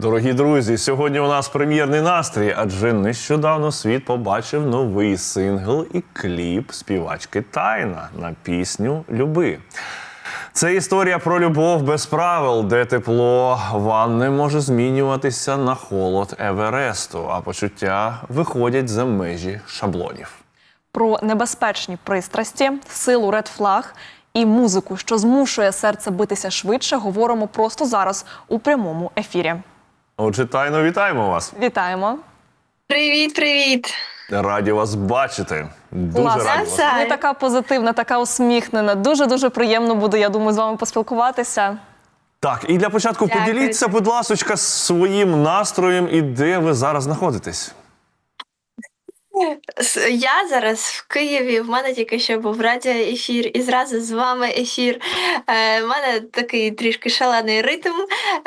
Дорогі друзі, сьогодні у нас прем'єрний настрій, адже нещодавно світ побачив новий сингл і кліп співачки Тайна на пісню Люби. Це історія про любов без правил, де тепло ванни може змінюватися на холод Евересту, а почуття виходять за межі шаблонів. про небезпечні пристрасті, силу Flag і музику, що змушує серце битися швидше, говоримо просто зараз у прямому ефірі. Отже, тайно вітаємо вас. Вітаємо! Привіт, привіт! Раді вас бачити. Дуже Клас. раді вас. Ви така позитивна, така усміхнена. Дуже дуже приємно буде, я думаю, з вами поспілкуватися. Так, і для початку Дякую. поділіться, будь ласочка, своїм настроєм і де ви зараз знаходитесь. Я зараз в Києві. В мене тільки що був радіоефір, і зразу з вами ефір. Е, мене такий трішки шалений ритм.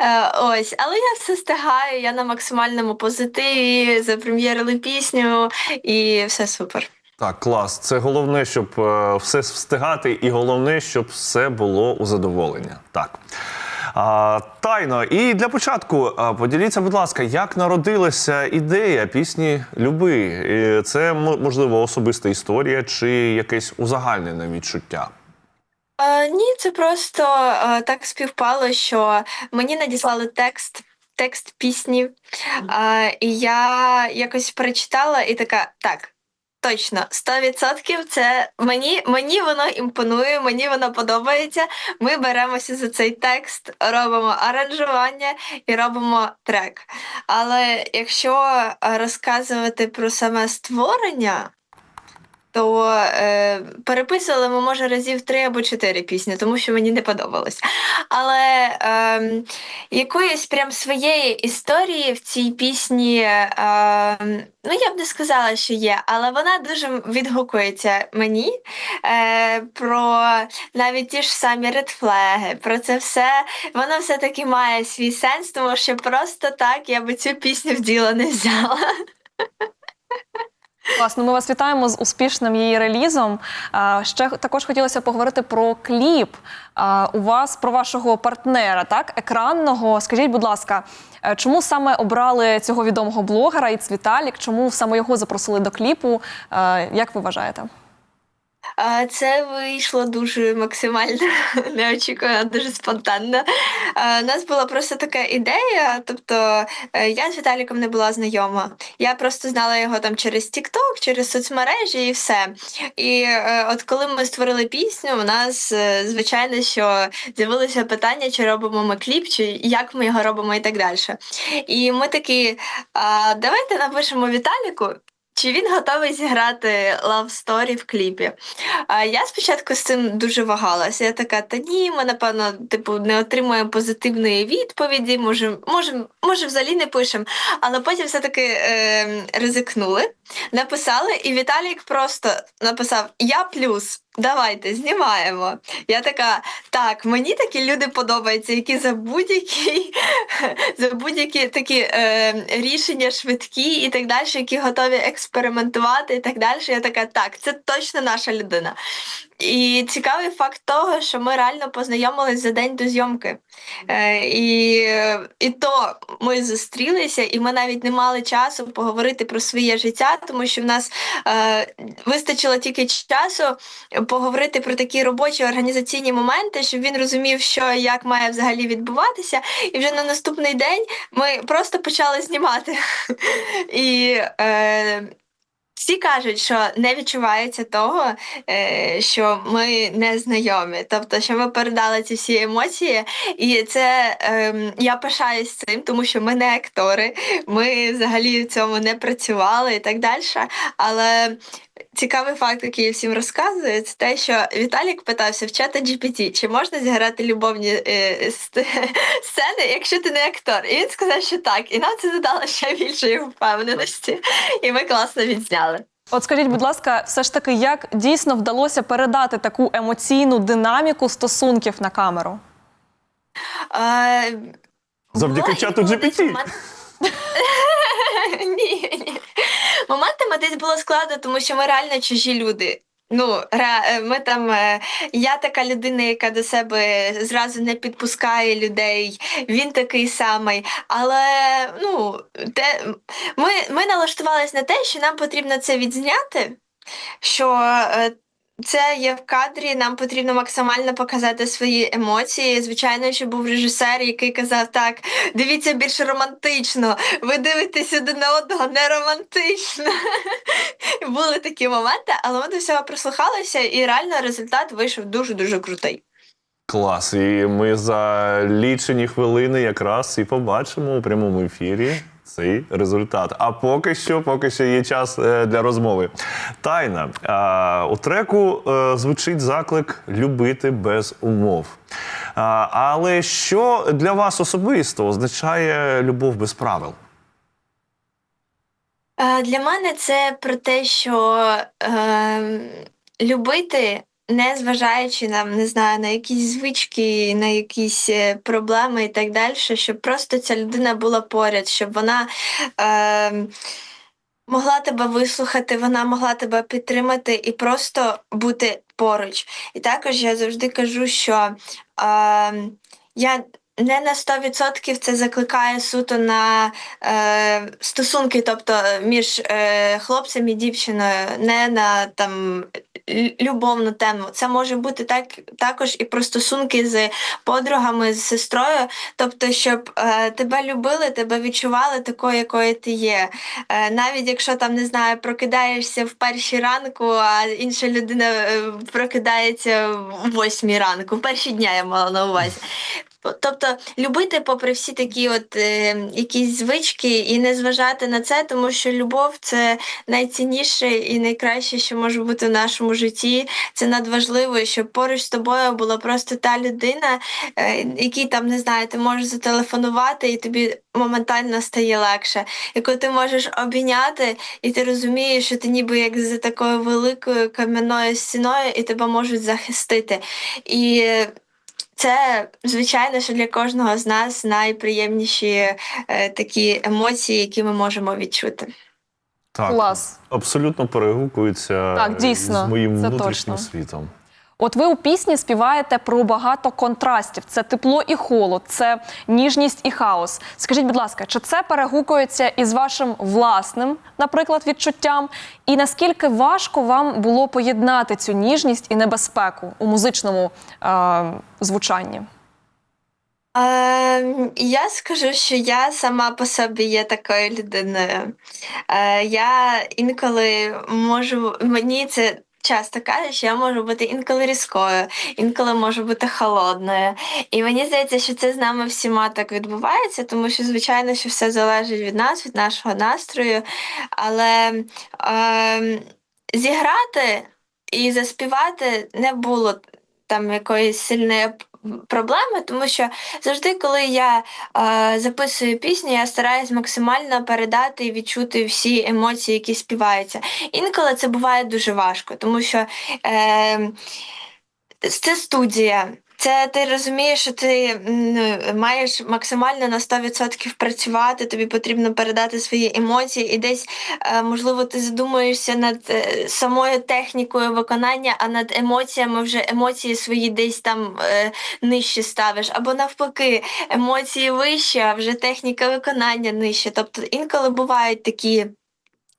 Е, ось, але я все встигаю, я на максимальному позитиві, запрем'єрили пісню, і все супер. Так, клас. Це головне, щоб е, все встигати, і головне, щоб все було у задоволення. Так. А, тайно. І для початку поділіться, будь ласка, як народилася ідея пісні Люби? Це можливо особиста історія чи якесь узагальнене відчуття? Е, ні, це просто е, так співпало, що мені надіслали текст. Текст пісні, е, і я якось перечитала і така: так, точно, 100% це мені, мені воно імпонує, мені воно подобається. Ми беремося за цей текст, робимо аранжування і робимо трек. Але якщо розказувати про саме створення, то е, переписували ми, може, разів три або чотири пісні, тому що мені не подобалось. Але е, якоїсь прям своєї історії в цій пісні, е, ну я б не сказала, що є, але вона дуже відгукується мені е, про навіть ті ж самі редфлеги, про це все. Воно все-таки має свій сенс, тому що просто так я би цю пісню в діло не взяла. Класно, ми вас вітаємо з успішним її релізом. Ще також хотілося поговорити про кліп. У вас про вашого партнера, так, екранного. Скажіть, будь ласка, е, чому саме обрали цього відомого блогера і Цвіталік? Чому саме його запросили до кліпу? Е, Як ви вважаєте? Це вийшло дуже максимально неочікувано, дуже спонтанно. У нас була просто така ідея. Тобто е, я з Віталіком не була знайома. Я просто знала його там через TikTok, через соцмережі і все. І е, от коли ми створили пісню, у нас е, звичайно, що з'явилося питання, чи робимо ми кліп, чи як ми його робимо, і так далі. І ми такі, давайте напишемо Віталіку. Чи він готовий зіграти love story в кліпі? А я спочатку з цим дуже вагалася. Я така, та ні, ми напевно, типу, не отримуємо позитивної відповіді. Може, може, може, взагалі не пишемо. Але потім все-таки е, ризикнули, написали, і Віталік просто написав: Я плюс. Давайте знімаємо. Я така, так, мені такі люди подобаються, які за будь-які за будь-які такі е, рішення швидкі і так далі, які готові експериментувати і так далі. Я така, так, це точно наша людина. І цікавий факт того, що ми реально познайомились за день до зйомки. Е, і, і то ми зустрілися, і ми навіть не мали часу поговорити про своє життя, тому що в нас е, вистачило тільки часу поговорити про такі робочі організаційні моменти, щоб він розумів, що як має взагалі відбуватися. І вже на наступний день ми просто почали знімати. І е, всі кажуть, що не відчувається того, е, що ми не знайомі. Тобто, що ми передали ці всі емоції, і це е, я пишаюсь цим, тому що ми не актори, ми взагалі в цьому не працювали і так далі. Але цікавий факт, який я всім розказую, це те, що Віталік питався в чата GPT, чи можна зіграти любовні е, ст- сцени, якщо ти не актор. І він сказав, що так. І нам це додало ще більшої впевненості. І ми класно відзняли. От скажіть, будь ласка, все ж таки, як дійсно вдалося передати таку емоційну динаміку стосунків на камеру? А, Завдяки чату GPT. ні, ні. Моментами десь було складно, тому що ми реально чужі люди. Ну, е, ми там, е, я така людина, яка до себе зразу не підпускає людей. Він такий самий. Але ну, те, ми, ми налаштувалися на те, що нам потрібно це відзняти, що е, це є в кадрі, нам потрібно максимально показати свої емоції. Звичайно, що був режисер, який казав: так, дивіться більш романтично, ви дивитесь один на одного не романтично. Були такі моменти, але ми до всього прислухалися, і реально результат вийшов дуже-дуже крутий. Клас. І ми за лічені хвилини якраз і побачимо у прямому ефірі цей результат. А поки що, поки що є час е, для розмови. Тайна. У треку е, звучить заклик любити без умов. Але що для вас особисто означає любов без правил? Е, Для мене це про те, що е, любити, не зважаючи нам, не знаю, на якісь звички, на якісь е, проблеми і так далі, щоб просто ця людина була поряд, щоб вона. Е, Могла тебе вислухати, вона могла тебе підтримати і просто бути поруч. І також я завжди кажу, що е, я не на 100% це закликає суто на е, стосунки, тобто між е, хлопцем і дівчиною, не на там любовну тему. Це може бути так також і про стосунки з подругами, з сестрою. Тобто, щоб е, тебе любили, тебе відчували такою, якою ти є. Е, навіть якщо там не знаю, прокидаєшся в першій ранку, а інша людина е, прокидається в восьмій ранку, в перші дня я мала на увазі. Тобто любити попри всі такі от е, якісь звички і не зважати на це, тому що любов це найцінніше і найкраще, що може бути в нашому житті. Це надважливо, щоб поруч з тобою була просто та людина, е, якій там не знаю, ти можеш зателефонувати, і тобі моментально стає легше, яку ти можеш обійняти, і ти розумієш, що ти ніби як за такою великою кам'яною стіною, і тебе можуть захистити. І це, звичайно, що для кожного з нас найприємніші е, такі емоції, які ми можемо відчути. Так, Клас. абсолютно перегукується Так, дійсно, з моїм це внутрішнім точно. світом. От ви у пісні співаєте про багато контрастів: це тепло і холод, це ніжність і хаос. Скажіть, будь ласка, чи це перегукується із вашим власним, наприклад, відчуттям? І наскільки важко вам було поєднати цю ніжність і небезпеку у музичному е, звучанні? Е, я скажу, що я сама по собі є такою людиною. Е, я інколи можу, мені це часто що я можу бути інколи різкою, інколи можу бути холодною. І мені здається, що це з нами всіма так відбувається, тому що, звичайно, що все залежить від нас, від нашого настрою. Але е, зіграти і заспівати не було там якоїсь сильної проблеми, тому що завжди, коли я е, записую пісню, я стараюсь максимально передати і відчути всі емоції, які співаються. Інколи це буває дуже важко, тому що е, це студія. Це ти розумієш, що ти маєш максимально на 100% працювати, тобі потрібно передати свої емоції, і десь, е, можливо, ти задумуєшся над е, самою технікою виконання, а над емоціями вже емоції свої десь там е, нижче ставиш. Або навпаки, емоції вищі, а вже техніка виконання нижче. Тобто інколи бувають такі.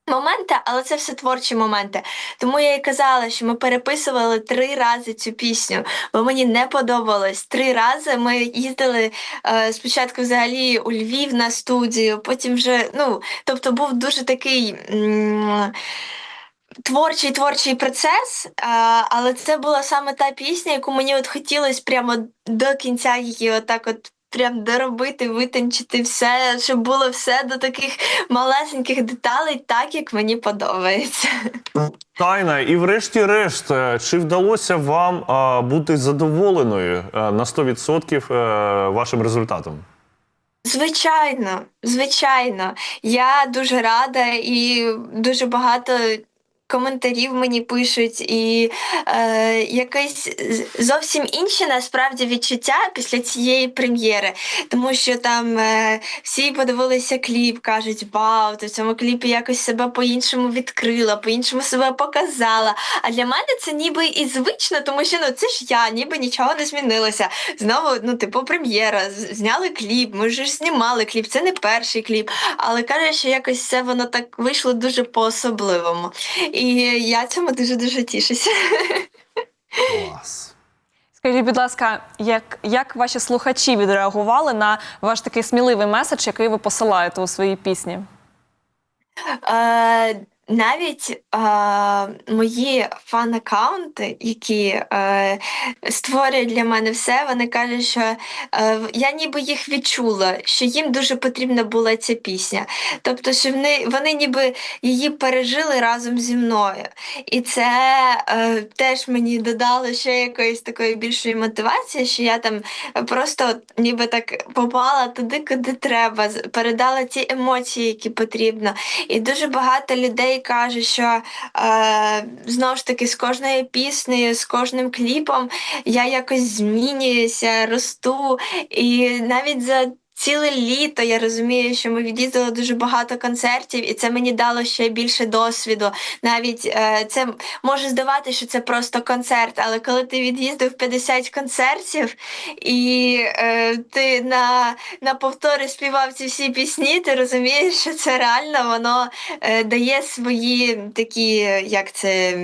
Моменти, але це все творчі моменти. Тому я і казала, що ми переписували три рази цю пісню, бо мені не подобалось. Три рази ми їздили е, спочатку взагалі у Львів на студію, потім вже, ну, тобто був дуже такий. Творчий творчий процес, але це була саме та пісня, яку мені от хотілося прямо до кінця її отак от прям доробити, витончити все, щоб було все до таких малесеньких деталей, так як мені подобається. Тайна, і врешті-решт, е, чи вдалося вам а, бути задоволеною е, на 100% е, вашим результатом? Звичайно, звичайно, я дуже рада і дуже багато коментарів мені пишуть, і е, якесь зовсім інше насправді відчуття після цієї прем'єри. Тому що там е, всі подивилися кліп, кажуть, вау, ти в цьому кліпі якось себе по-іншому відкрила, по-іншому себе показала. А для мене це ніби і звично, тому що ну це ж я, ніби нічого не змінилося. Знову, ну, типу, прем'єра, зняли кліп, ми ж знімали кліп, це не перший кліп. Але каже, що якось все воно так вийшло дуже по-особливому. І я цьому дуже-дуже тішуся. Клас. Скажіть, будь ласка, як, як ваші слухачі відреагували на ваш такий сміливий меседж, який ви посилаєте у своїй пісні? Е, навіть е, мої фан-аккаунти, які е, створюють для мене все, вони кажуть, що е, я ніби їх відчула, що їм дуже потрібна була ця пісня. Тобто, що вони, вони ніби її пережили разом зі мною. І це е, теж мені додало ще якоїсь такої більшої мотивації, що я там просто ніби так попала туди, куди треба, передала ті емоції, які потрібно. І дуже багато людей кажуть, що е, знову ж таки з кожною піснею, з кожним кліпом я якось змінююся, росту. І навіть за ціле літо я розумію, що ми від'їздили дуже багато концертів, і це мені дало ще більше досвіду. Навіть е, це може здавати, що це просто концерт, але коли ти від'їздив 50 концертів і е, ти на на повтори співав ці всі пісні, ти розумієш, що це реально воно е, дає свої такі, як це.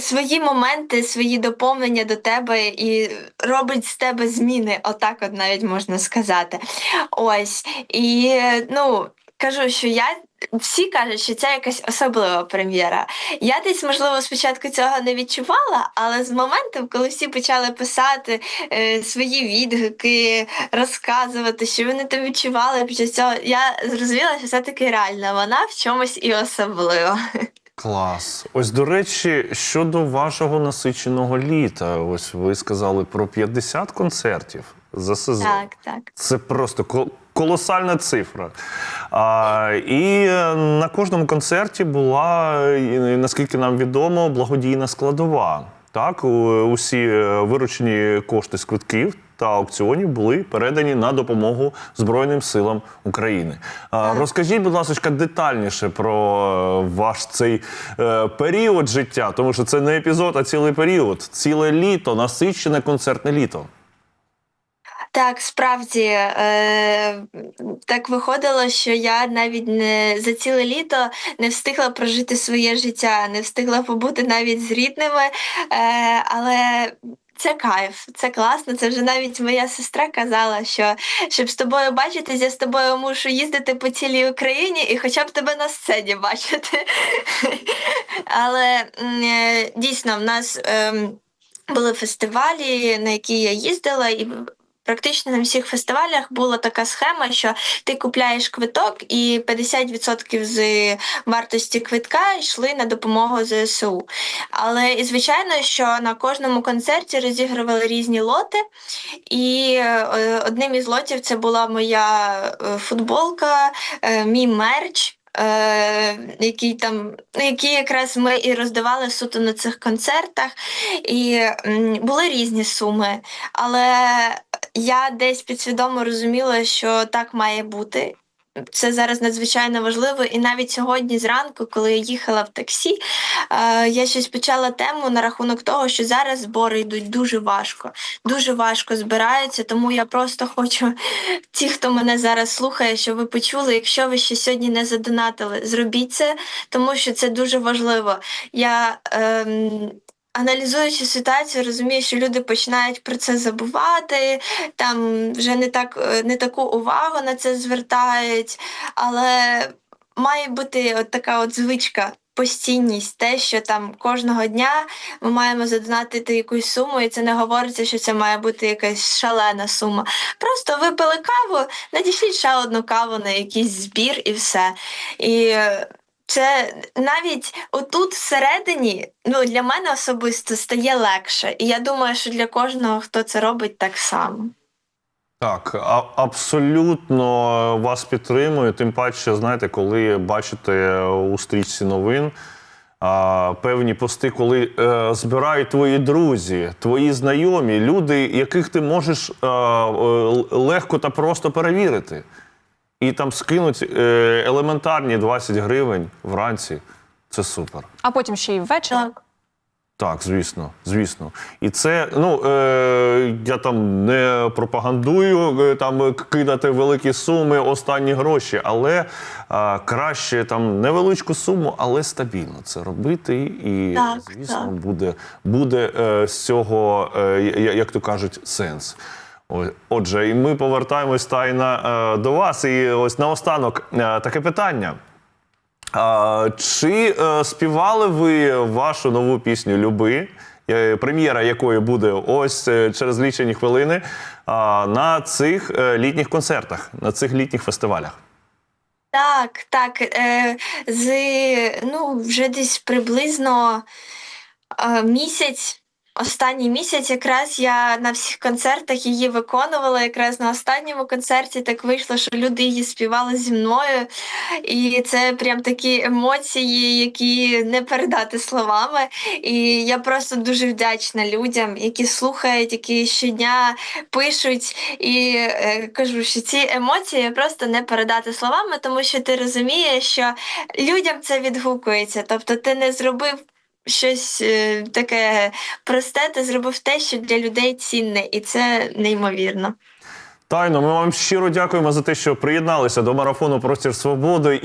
Свої моменти, свої доповнення до тебе і робить з тебе зміни, отак от навіть можна сказати. Ось. І ну, кажу, що я. Всі кажуть, що це якась особлива прем'єра. Я десь, можливо, спочатку цього не відчувала, але з моментом, коли всі почали писати е, свої відгуки, розказувати, що вони там відчували під час цього, я зрозуміла, що все-таки реально вона в чомусь і особлива. Клас. Ось до речі, щодо вашого насиченого літа, ось ви сказали про 50 концертів за сезон. Так, так. Це просто ко- колосальна цифра. А, і на кожному концерті була, наскільки нам відомо, благодійна складова. Так, усі е, виручені кошти з квитків та аукціонів були передані на допомогу Збройним силам України. Розкажіть, будь ласка, детальніше про е, ваш цей е, період життя, тому що це не епізод, а цілий період, ціле літо, насичене концертне літо. Так, справді е, так виходило, що я навіть не за ціле літо не встигла прожити своє життя, не встигла побути навіть з рідними. Е, але це кайф, це класно. Це вже навіть моя сестра казала, що щоб з тобою бачитись, я з тобою мушу їздити по цілій Україні і хоча б тебе на сцені бачити. Але е, дійсно, в нас. ем, були фестивалі, на які я їздила, і практично на всіх фестивалях була така схема, що ти купляєш квиток, і 50% з вартості квитка йшли на допомогу ЗСУ. Але і звичайно, що на кожному концерті розігрували різні лоти, і е, одним із лотів це була моя е, футболка, е, мій мерч. Який там, які якраз ми і роздавали суто на цих концертах, і були різні суми, але я десь підсвідомо розуміла, що так має бути. Це зараз надзвичайно важливо, і навіть сьогодні зранку, коли я їхала в таксі, е, я щось почала тему на рахунок того, що зараз збори йдуть дуже важко, дуже важко збираються. Тому я просто хочу ті, хто мене зараз слухає, щоб ви почули, якщо ви ще сьогодні не задонатили, зробіть це, тому що це дуже важливо. Я ем, Аналізуючи ситуацію, розумію, що люди починають про це забувати, там вже не так е, не таку увагу на це звертають, але має бути от така от звичка. Постійність, те, що там кожного дня ми маємо задонатити якусь суму, і це не говориться, що це має бути якась шалена сума. Просто випили каву, надішліть ще одну каву на якийсь збір і все. І е, це навіть отут всередині, ну для мене особисто стає легше. І я думаю, що для кожного, хто це робить, так само. Так, а- абсолютно вас підтримую. Тим паче, знаєте, коли бачите у стрічці новин а, певні пости, коли е, збирають твої друзі, твої знайомі, люди, яких ти можеш е, е, легко та просто перевірити. І там скинуть е, елементарні 20 гривень вранці. Це супер. А потім ще й ввечері. Так. Так, звісно, звісно. І це, ну е, я там не пропагандую е, там кидати великі суми, останні гроші, але е, краще там невеличку суму, але стабільно це робити. І Так, звісно, так. буде, буде е, з цього, е, як то кажуть, сенс. Отже, і ми повертаємось тайна е, до вас. І ось наостанок е, таке питання. Чи е, співали ви вашу нову пісню Люби, прем'єра якої буде ось через лічені хвилини на цих літніх концертах, на цих літніх фестивалях? Так, так. З, ну, вже десь приблизно місяць. Останній місяць якраз я на всіх концертах її виконувала. Якраз на останньому концерті так вийшло, що люди її співали зі мною. І це прям такі емоції, які не передати словами. І я просто дуже вдячна людям, які слухають, які щодня пишуть. І е, кажу, що ці емоції просто не передати словами, тому що ти розумієш, що людям це відгукується. Тобто ти не зробив. Щось е, таке просте, ти зробив те, що для людей цінне, і це неймовірно. Тайно, ми вам щиро дякуємо за те, що приєдналися до марафону Простір Свободи.